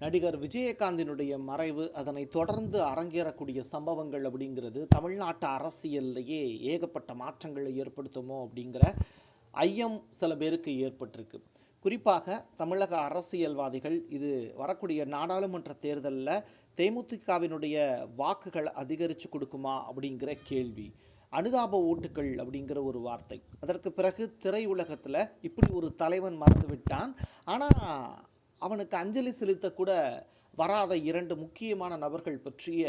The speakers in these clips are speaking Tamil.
நடிகர் விஜயகாந்தினுடைய மறைவு அதனை தொடர்ந்து அரங்கேறக்கூடிய சம்பவங்கள் அப்படிங்கிறது தமிழ்நாட்டு அரசியல்லையே ஏகப்பட்ட மாற்றங்களை ஏற்படுத்துமோ அப்படிங்கிற ஐயம் சில பேருக்கு ஏற்பட்டிருக்கு. குறிப்பாக தமிழக அரசியல்வாதிகள் இது வரக்கூடிய நாடாளுமன்ற தேர்தலில் தேமுதிகவினுடைய வாக்குகள் அதிகரித்து கொடுக்குமா அப்படிங்கிற கேள்வி அனுதாப ஓட்டுகள் அப்படிங்கிற ஒரு வார்த்தை. அதற்கு பிறகு திரையுலகத்தில் இப்படி ஒரு தலைவன் மறந்து விட்டான் ஆனால் அவனுக்கு அஞ்சலி செலுத்தக்கூட வராத இரண்டு முக்கியமான நபர்கள் பற்றிய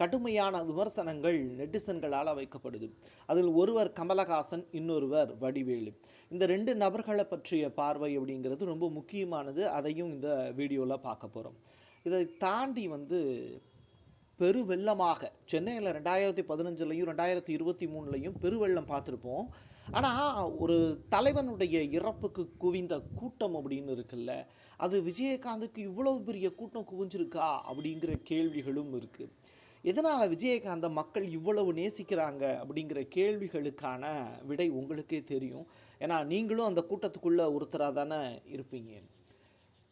கடுமையான விமர்சனங்கள் நெட்டிசன்களால் வைக்கப்படுது அதில் ஒருவர் கமலஹாசன் இன்னொருவர் வடிவேலு. இந்த ரெண்டு நபர்களை பற்றிய பார்வை அப்படிங்கிறது ரொம்ப முக்கியமானது. அதையும் இந்த வீடியோவில் பார்க்க போகிறோம் இதை தாண்டி வந்து பெருவெள்ளமாக சென்னையில் ரெண்டாயிரத்தி பதினஞ்சுலையும் ரெண்டாயிரத்தி இருபத்தி மூணுலையும் பெருவெள்ளம் பார்த்துருப்போம். ஆனால் ஒரு தலைவனுடைய இறப்புக்கு குவிந்த கூட்டம் அப்படின்னு இருக்குல்ல அது விஜயகாந்துக்கு இவ்வளவு பெரிய கூட்டம் குவிஞ்சிருக்கா அப்படிங்கிற கேள்விகளும் இருக்குது எதனால் விஜயகாந்தை மக்கள் இவ்வளவு நேசிக்கிறாங்க அப்படிங்கிற கேள்விகளுக்கான விடை உங்களுக்கே தெரியும். ஏன்னா நீங்களும் அந்த கூட்டத்துக்குள்ளே ஒருத்தராக தானே இருப்பீங்க.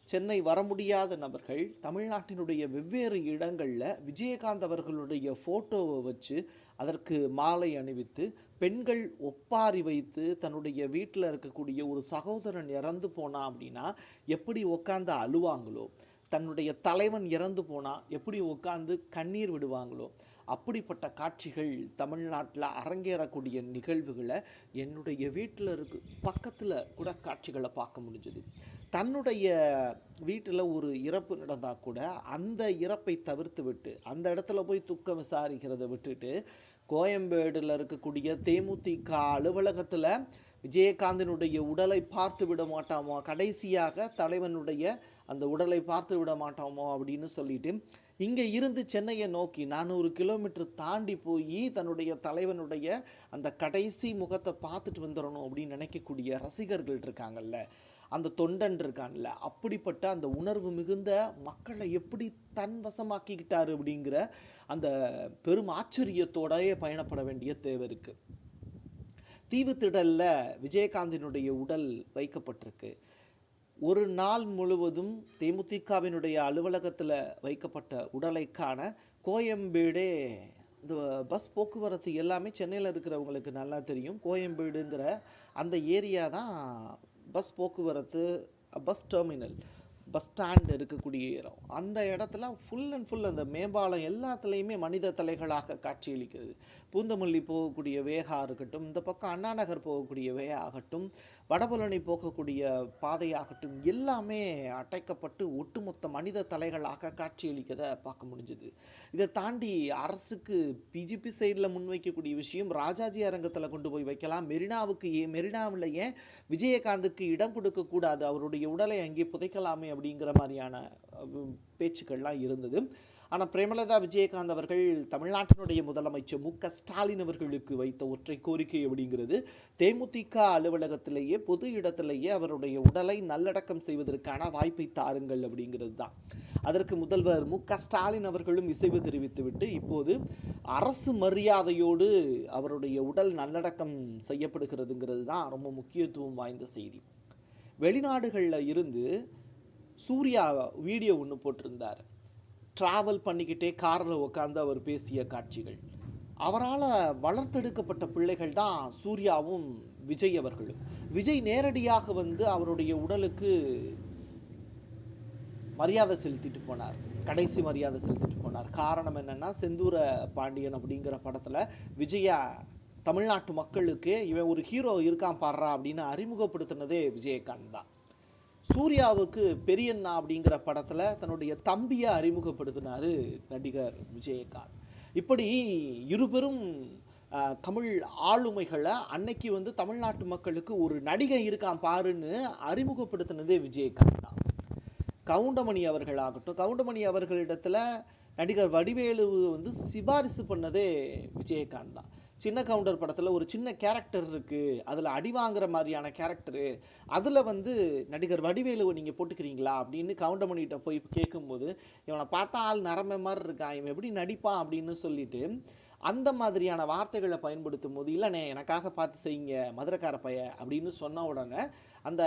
சென்னை வர முடியாத நபர்கள் தமிழ்நாட்டினுடைய வெவ்வேறு இடங்களில் விஜயகாந்த் அவர்களுடைய ஃபோட்டோவை வச்சு அதற்கு மாலை அணிவித்து பெண்கள் ஒப்பாரி வைத்து தன்னுடைய வீட்டில் இருக்கக்கூடிய ஒரு சகோதரன் இறந்து போனா அப்படின்னா எப்படி உட்காந்து அழுவாங்களோ? தன்னுடைய தலைவன் இறந்து போனால் எப்படி உட்காந்து கண்ணீர் விடுவாங்களோ? அப்படிப்பட்ட காட்சிகள் தமிழ்நாட்டில் அரங்கேறக்கூடிய நிகழ்வுகளை என்னுடைய வீட்டில் இருக்கு பக்கத்தில் கூட காட்சிகளை பார்க்க முடிஞ்சது. தன்னுடைய வீட்டில் ஒரு இறப்பு நடந்தால் கூட அந்த இறப்பை தவிர்த்து விட்டு அந்த இடத்துல போய் துக்கம் விசாரிக்கிறத விட்டுட்டு கோயம்பேடில் இருக்கக்கூடிய தேமுதிக அலுவலகத்தில் விஜயகாந்தினுடைய உடலை பார்த்து விட மாட்டாமோ? கடைசியாக தலைவனுடைய அந்த உடலை பார்த்து விட மாட்டாமோ அப்படின்னு சொல்லிட்டு இங்கே இருந்து சென்னையை நோக்கி நானூறு கிலோமீட்டர் தாண்டி போய் தன்னுடைய தலைவனுடைய அந்த கடைசி முகத்தை பார்த்துட்டு வந்துடணும் அப்படின்னு நினைக்கக்கூடிய ரசிகர்கள் இருக்காங்கல்ல. அந்த தொண்டன் இருக்கான்ல அப்படிப்பட்ட அந்த உணர்வு மிகுந்த மக்களை எப்படி தன் வசமாக்கிக்கிட்டார் அப்படிங்கிற அந்த பெரும் ஆச்சரியத்தோடயே பயணப்பட வேண்டிய தேவை இருக்குது தீவு திடலில் விஜயகாந்தினுடைய உடல் வைக்கப்பட்டிருக்கு. ஒரு நாள் முழுவதும் தேமுதிகவினுடைய அலுவலகத்தில் வைக்கப்பட்ட உடலை காண கோயம்பேடே இந்த பஸ் போக்குவரத்து எல்லாமே சென்னையில் இருக்கிறவங்களுக்கு நல்லா தெரியும். கோயம்பேடுங்கிற அந்த ஏரியா தான் பஸ் போக்குவரத்து பஸ் டெர்மினல் பஸ் ஸ்டாண்ட் இருக்கக்கூடிய இடம். அந்த இடத்துல ஃபுல் அண்ட் ஃபுல் அந்த மேம்பாலம் எல்லாத்துலேயுமே மனித தலைகளாக காட்சியளிக்கிறது. பூந்தமல்லி போகக்கூடிய வேகா இருக்கட்டும் இந்த பக்கம் அண்ணா நகர் போகக்கூடிய வே ஆகட்டும் வடபழனி போகக்கூடிய பாதையாகட்டும் எல்லாமே அடைக்கப்பட்டு ஒட்டுமொத்த மனித தலைகளாக காட்சியளிக்கதை பார்க்க முடிஞ்சுது. இதை தாண்டி அரசுக்கு பிஜேபி சைடில் முன்வைக்கக்கூடிய விஷயம் ராஜாஜி அரங்கத்தில் கொண்டு போய் வைக்கலாம். மெரினாவுக்கு ஏன் மெரினாவில் ஏன் விஜயகாந்துக்கு இடம் கொடுக்கக்கூடாது? அவருடைய உடலை அங்கே புதைக்கலாமே அப்படிங்கிற மாதிரியான பேச்சுக்கள்லாம் இருந்தது. ஆனால் பிரேமலதா விஜயகாந்த் அவர்கள் தமிழ்நாட்டினுடைய முதலமைச்சர் மு க ஸ்டாலின் அவர்களுக்கு வைத்த ஒற்றை கோரிக்கை அப்படிங்கிறது தேமுதிக அலுவலகத்திலேயே பொது இடத்திலேயே அவருடைய உடலை நல்லடக்கம் செய்வதற்கான வாய்ப்பை தாருங்கள் அப்படிங்கிறது தான். அதற்கு முதல்வர் மு க ஸ்டாலின் அவர்களும் இசைவு தெரிவித்துவிட்டு இப்போது அரசு மரியாதையோடு அவருடைய உடல் நல்லடக்கம் செய்யப்படுகிறதுங்கிறது தான் ரொம்ப முக்கியத்துவம் வாய்ந்த செய்தி. வெளிநாடுகளில் இருந்து சூர்யா வீடியோ ஒன்று போட்டிருந்தார். ட்ராவல் பண்ணிக்கிட்டே காரில் உட்காந்து அவர் பேசிய காட்சிகள். அவரால் வளர்த்தெடுக்கப்பட்ட பிள்ளைகள் தான் சூர்யாவும் விஜய் அவர்களும். விஜய் நேரடியாக வந்து அவருடைய உடலுக்கு மரியாதை செலுத்திட்டு போனார். கடைசி மரியாதை செலுத்திட்டு போனார். காரணம் என்னென்னா செந்தூர பாண்டியன் அப்படிங்கிற படத்தில் விஜயா தமிழ்நாட்டு மக்களுக்கு இவன் ஒரு ஹீரோ இருக்கான் பாடுறா அப்படின்னு அறிமுகப்படுத்தினதே விஜயகாந்த் தான். சூர்யாவுக்கு பெரியண்ணா அப்படிங்கிற படத்தில் தன்னுடைய தம்பியை அறிமுகப்படுத்தினார் நடிகர் விஜயகாந்த். இப்படி இருபெரும் தமிழ் ஆளுமைகளை அன்னைக்கு வந்து தமிழ்நாட்டு மக்களுக்கு ஒரு நடிகை இருக்கான் பாருன்னு அறிமுகப்படுத்தினதே விஜயகாந்த் தான். கவுண்டமணி அவர்களாகட்டும் கவுண்டமணி அவர்களிடத்தில் நடிகர் வடிவேலு வந்து சிபாரிசு பண்ணதே விஜயகாந்த் தான். சின்ன கவுண்டர் படத்தில் ஒரு சின்ன கேரக்டர் இருக்குது அதில் அடி வாங்குற மாதிரியான கேரக்டரு அதில் வந்து நடிகர் வடிவேலுவை நீங்கள் போட்டுக்கிறீங்களா? அப்படின்னு கவுண்டமணிகிட்ட போய் கேட்கும்போது இவனை பார்த்தா ஆள் நரம்ப மாதிரி இருக்கான் இவன் எப்படி நடிப்பான் அப்படின்னு சொல்லிட்டு அந்த மாதிரியான வார்த்தைகளை பயன்படுத்தும் போது இல்லைண்ணே எனக்காக பார்த்து செய்யுங்க மதுரக்கார பைய அப்படின்னு சொன்ன உடனே அந்த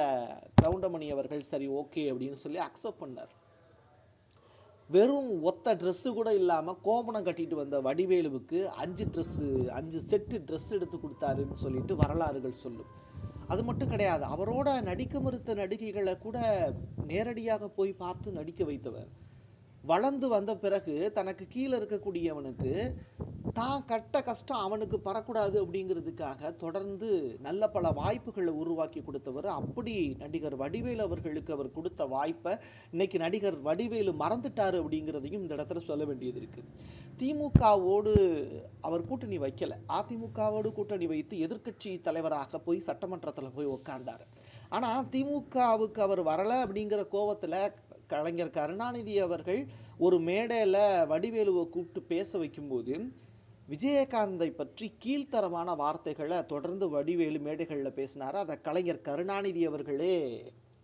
கவுண்டமணி அவர்கள் சரி ஓகே அப்படின்னு சொல்லி அக்செப்ட் பண்ணார். வெறும் ஒத்த ட்ரெஸ்ஸு கூட இல்லாமல் கோமணம் கட்டிட்டு வந்த வடிவேலுவுக்கு அஞ்சு ட்ரெஸ்ஸு அஞ்சு செட்டு ட்ரெஸ் எடுத்து கொடுத்தாருன்னு சொல்லிட்டு வரலாறுகள் சொல்லும். அது மட்டும் கிடையாது அவரோட நடிக்க மறுத்த நடிகைகளை கூட நேரடியாக போய் பார்த்து நடிக்க வைத்தவர். வளர்ந்து வந்த பிறகு தனக்கு கீழே இருக்கக்கூடியவனுக்கு தான் கட்ட கஷ்டம் அவனுக்கு பரக்கூடாது அப்படிங்கிறதுக்காக தொடர்ந்து நல்ல பல வாய்ப்புகளை உருவாக்கி கொடுத்தவர். அப்படி நடிகர் வடிவேலு அவர்களுக்கு அவர் கொடுத்த வாய்ப்பை இன்னைக்கு நடிகர் வடிவேலு மறந்துட்டார் அப்படிங்கிறதையும் இந்த இடத்துல சொல்ல வேண்டியது இருக்குது திமுகவோடு அவர் கூட்டணி வைக்கலை. அதிமுகவோடு கூட்டணி வைத்து எதிர்க்கட்சி தலைவராக போய் சட்டமன்றத்தில் போய் உட்கார்ந்தார் ஆனால் திமுகவுக்கு அவர் வரலை அப்படிங்கிற கோவத்தில் கலைஞர் கருணாநிதி அவர்கள் ஒரு மேடையில் வடிவேலுவை கூப்பிட்டு பேச வைக்கும்போது விஜயகாந்தை பற்றி கீழ்த்தரமான வார்த்தைகளை தொடர்ந்து வடிவேலு மேடைகளில் பேசினார். அதை கலைஞர் கருணாநிதி அவர்களே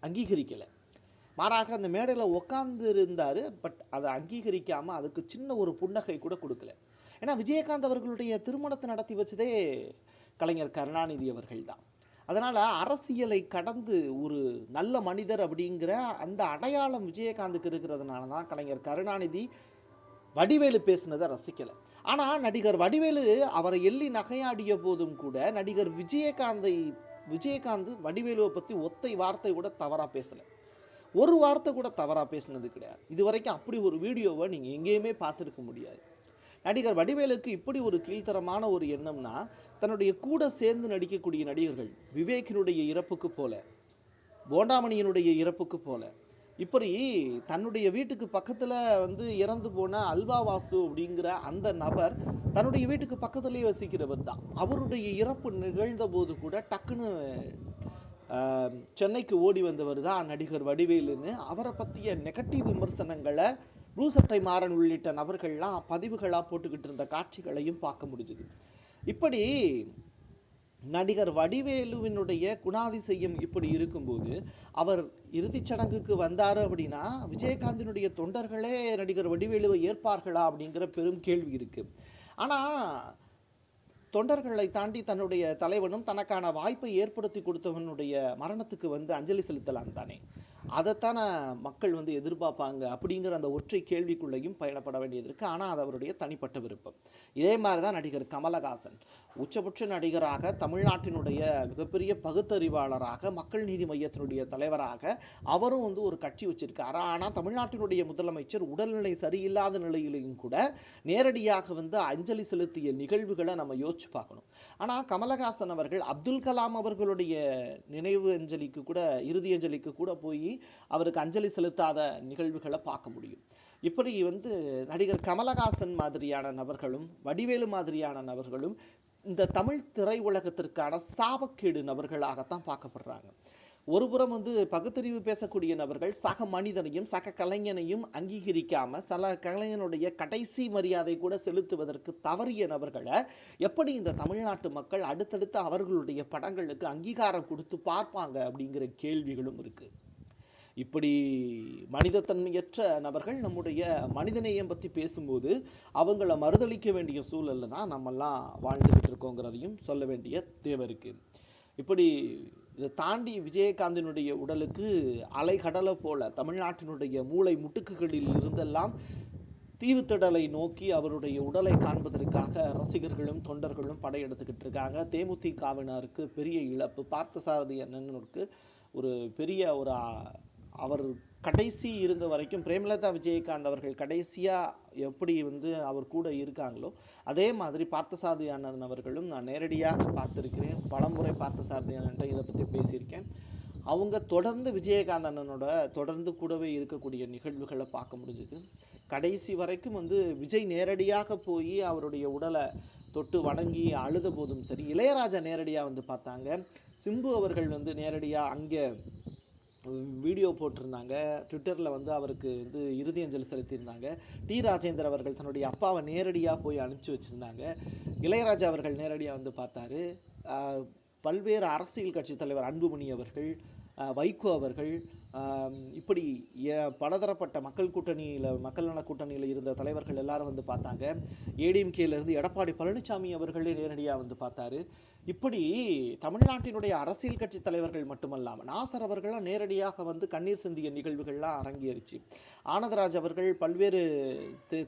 அங்கீகரிக்கலை. மாறாக அந்த மேடையில் உக்காந்துருந்தார் பட் அதை அங்கீகரிக்காமல் அதுக்கு சின்ன ஒரு புன்னகை கூட கொடுக்கல. ஏன்னா விஜயகாந்த் அவர்களுடைய திருமணத்தை நடத்தி வச்சதே கலைஞர் கருணாநிதி அவர்கள் தான் அதனால் அரசியலை கடந்து ஒரு நல்ல மனிதர் அப்படிங்கிற அந்த அடையாளம் விஜயகாந்துக்கு இருக்கிறதுனால தான் கலைஞர் கருணாநிதி வடிவேலு பேசுனதை ரசிக்கலை. ஆனால் நடிகர் வடிவேலு அவரை எள்ளி நகையாடிய போதும் கூட நடிகர் விஜயகாந்தை விஜயகாந்த் வடிவேலுவை பற்றி ஒத்தை வார்த்தை கூட தவறாக பேசலை. ஒரு வார்த்தை கூட தவறாக பேசினது கிடையாது. இது வரைக்கும் அப்படி ஒரு வீடியோவை நீங்கள் எங்கேயுமே பார்த்துருக்க முடியாது. நடிகர் வடிவேலுக்கு இப்படி ஒரு கீழ்த்தரமான ஒரு எண்ணம்னா தன்னுடைய கூட சேர்ந்து நடிக்கக்கூடிய நடிகர்கள் விவேக்கினுடைய இறப்புக்கு போல போண்டாமணியினுடைய இறப்புக்கு போல. இப்படி தன்னுடைய வீட்டுக்கு பக்கத்தில் வந்து இறந்து போன அல்வா வாசு அப்படிங்கிற அந்த நபர் தன்னுடைய வீட்டுக்கு பக்கத்துலேயே வசிக்கிறவர் தான். அவருடைய இறப்பு நிகழ்ந்த போது கூட டக்குன்னு சென்னைக்கு ஓடி வந்தவர் தான் நடிகர் வடிவேலுன்னு. அவரை பற்றிய நெகட்டிவ் விமர்சனங்களை ரூசட்டை மாறன் உள்ளிட்ட நபர்கள்லாம் பதிவுகளாக போட்டுக்கிட்டு இருந்த காட்சிகளையும் பார்க்க முடிஞ்சுது. இப்படி நடிகர் வடிவேலுவினுடைய குணாதிசயம் இப்படி இருக்கும்போது அவர் இறுதிச் சடங்குக்கு வந்தார் அப்படின்னா விஜயகாந்தினுடைய தொண்டர்களே நடிகர் வடிவேலுவை ஏற்பார்களா அப்படிங்கிற பெரும் கேள்வி இருக்குது ஆனால் தொண்டர்களை தாண்டி தன்னுடைய தலைவனும் தனக்கான வாய்ப்பை ஏற்படுத்தி கொடுத்தவனுடைய மரணத்துக்கு வந்து அஞ்சலி செலுத்தலாம் தானே அதைத்தானே மக்கள் வந்து எதிர்பார்ப்பாங்க அப்படிங்கிற அந்த ஒற்றை கேள்விக்குள்ளேயும் பயணப்பட வேண்டியது இருக்குது ஆனால் அது அவருடைய தனிப்பட்ட விருப்பம். இதே மாதிரி தான் நடிகர் கமலஹாசன். உச்சபட்ச நடிகராக தமிழ்நாட்டினுடைய மிகப்பெரிய பகுத்தறிவாளராக மக்கள் நீதி மையத்தினுடைய தலைவராக அவரும் வந்து ஒரு கட்சி வச்சிருக்காரு. ஆனால் தமிழ்நாட்டினுடைய முதலமைச்சர் உடல்நிலை சரியில்லாத நிலையிலையும் கூட நேரடியாக வந்து அஞ்சலி செலுத்திய நிகழ்வுகளை நம்ம யோசிச்சு பார்க்கணும். ஆனால் கமலஹாசன் அவர்கள் அப்துல் கலாம் அவர்களுடைய நினைவு அஞ்சலிக்கு கூட இறுதி அஞ்சலிக்கு கூட போய் அவருக்கு அஞ்சலி செலுத்தாத நிகழ்வுகளை பார்க்க முடியும். இப்படி வந்து நடிகர் கமலஹாசன் மாதிரியான நபர்களும் வடிவேலு மாதிரியான நபர்களும் இந்த தமிழ் திரையுலகத்திற்கான சாபக்கேடு நபர்களாகத்தான் பார்க்கப்படுறாங்க. ஒருபுறம் வந்து பகுத்தறிவு பேசக்கூடிய நபர்கள் சக மனிதனையும் சக கலைஞனையும் அங்கீகரிக்காம சில கலைஞனுடைய கடைசி மரியாதை கூட செலுத்துவதற்கு தவறிய நபர்களை எப்படி இந்த தமிழ்நாட்டு மக்கள் அடுத்தடுத்து அவர்களுடைய படங்களுக்கு அங்கீகாரம் கொடுத்து பார்ப்பாங்க அப்படிங்கிற கேள்விகளும் இருக்கு. இப்படி மனிதத்தன்மையற்ற நபர்கள் நம்முடைய மனிதநேயம் பற்றி பேசும்போது அவங்கள மறுதளிக்க வேண்டிய சூழலில் தான் நம்மெல்லாம் வாழ்ந்துக்கிட்டு இருக்கோங்கிறதையும் சொல்ல வேண்டிய தேவை இருக்குது இப்படி இதை தாண்டி விஜயகாந்தினுடைய உடலுக்கு அலைகடலை போல தமிழ்நாட்டினுடைய மூளை முட்டுக்குகளில் இருந்தெல்லாம் தீவுத்திடலை நோக்கி அவருடைய உடலை காண்பதற்காக ரசிகர்களும் தொண்டர்களும் படையெடுத்துக்கிட்டு இருக்காங்க. தேமுதிகவினருக்கு பெரிய இழப்பு பார்த்தசாரதி அண்ணனுக்கு ஒரு பெரிய ஒரு அவர் கடைசி இருந்த வரைக்கும் பிரேமலதா விஜயகாந்த் அவர்கள் கடைசியாக எப்படி வந்து அவர் கூட இருக்காங்களோ அதே மாதிரி பார்த்தசாரதி அண்ணன் அவர்களும் நான் நேரடியாக பார்த்துருக்கிறேன். பலமுறை பார்த்தசாரதி அண்ணன் இதை பற்றி பேசியிருக்கேன். அவங்க தொடர்ந்து விஜயகாந்த் அண்ணனோட தொடர்ந்து கூடவே இருக்கக்கூடிய நிகழ்வுகளை பார்க்க முடிஞ்சுது. கடைசி வரைக்கும் வந்து விஜய் நேரடியாக போய் அவருடைய உடலை தொட்டு வணங்கி அழுத போதும் சரி இளையராஜா நேரடியாக வந்து பார்த்தாங்க. சிம்பு அவர்கள் வந்து நேரடியாக அங்கே வீடியோ போட்டிருந்தாங்க. ட்விட்டரில் வந்து அவருக்கு வந்து இறுதி அஞ்சலி செலுத்தியிருந்தாங்க. டி ராஜேந்தர் அவர்கள் தன்னுடைய அப்பாவை நேரடியாக போய் அனுப்பிச்சி வச்சுருந்தாங்க. இளையராஜா அவர்கள் நேரடியாக வந்து பார்த்தாரு. பல்வேறு அரசியல் கட்சி தலைவர் அன்புமணி அவர்கள் வைகோ அவர்கள் இப்படி பலதரப்பட்ட மக்கள் கூட்டணியில் மக்கள் நல கூட்டணியில் இருந்த தலைவர்கள் எல்லாரும் வந்து பார்த்தாங்க. ஏடிஎம்கேல இருந்து எடப்பாடி பழனிசாமி அவர்களே நேரடியாக வந்து பார்த்தாரு. இப்படி தமிழ்நாட்டினுடைய அரசியல் கட்சி தலைவர்கள் மட்டுமல்லாமல் நாசர் அவர்களாம் நேரடியாக வந்து கண்ணீர் சிந்திய நிகழ்வுகள்லாம் அரங்கேறிச்சு. ஆனந்தராஜ் அவர்கள் பல்வேறு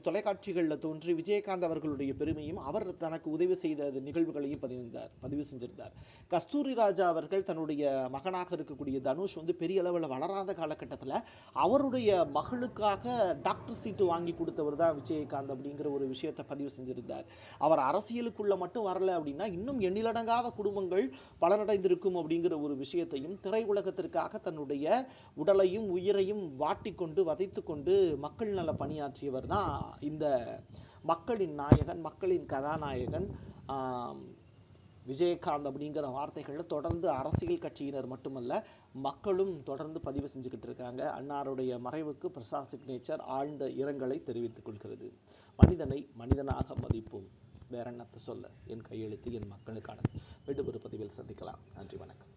தொலைக்காட்சிகளில் தோன்றி விஜயகாந்த் அவர்களுடைய பெருமையும் அவர் தனக்கு உதவி செய்த நிகழ்வுகளையும் பதிவிந்தார் பதிவு செஞ்சிருந்தார். கஸ்தூரி ராஜா அவர்கள் தன்னுடைய மகனாக இருக்கக்கூடிய தனுஷ் வந்து பெரிய அளவில் வளராத காலகட்டத்தில் அவருடைய மகளுக்காக டாக்டர் சீட்டு வாங்கி கொடுத்தவர் தான் விஜயகாந்த் அப்படிங்கிற ஒரு விஷயத்தை பதிவு செஞ்சிருந்தார். அவர் அரசியலுக்குள்ள மட்டும் வரல அப்படின்னா இன்னும் எண்ணிலடங்காத குடும்பங்கள் பலனடைந்திருக்கும் அப்படிங்கிற ஒரு விஷயத்தையும் திரை உலகத்திற்காக தன்னுடைய உடலையும் உயிரையும் வாட்டிக்கொண்டு வதைத்து கொண்டு மக்கள் நல பணியாற்றியவர் தான் இந்த மக்களின் நாயகன் மக்களின் கதாநாயகன் விஜயகாந்த் அப்படிங்கிற வார்த்தைகளில் தொடர்ந்து அரசியல் கட்சியினர் மட்டுமல்ல மக்களும் தொடர்ந்து பதிவு செஞ்சுக்கிட்டு இருக்காங்க. அன்னாருடைய மறைவுக்கு பிரசாத் சிக்னேச்சர் ஆழ்ந்த இரங்கலை தெரிவித்துக் கொள்கிறது. மனிதனை மனிதனாக மதிப்போம். வேற என்னத்தை சொல்ல? என் கையெழுத்து என் மக்களுக்கான மீண்டும் பதிவில் சந்திக்கலாம். நன்றி வணக்கம்.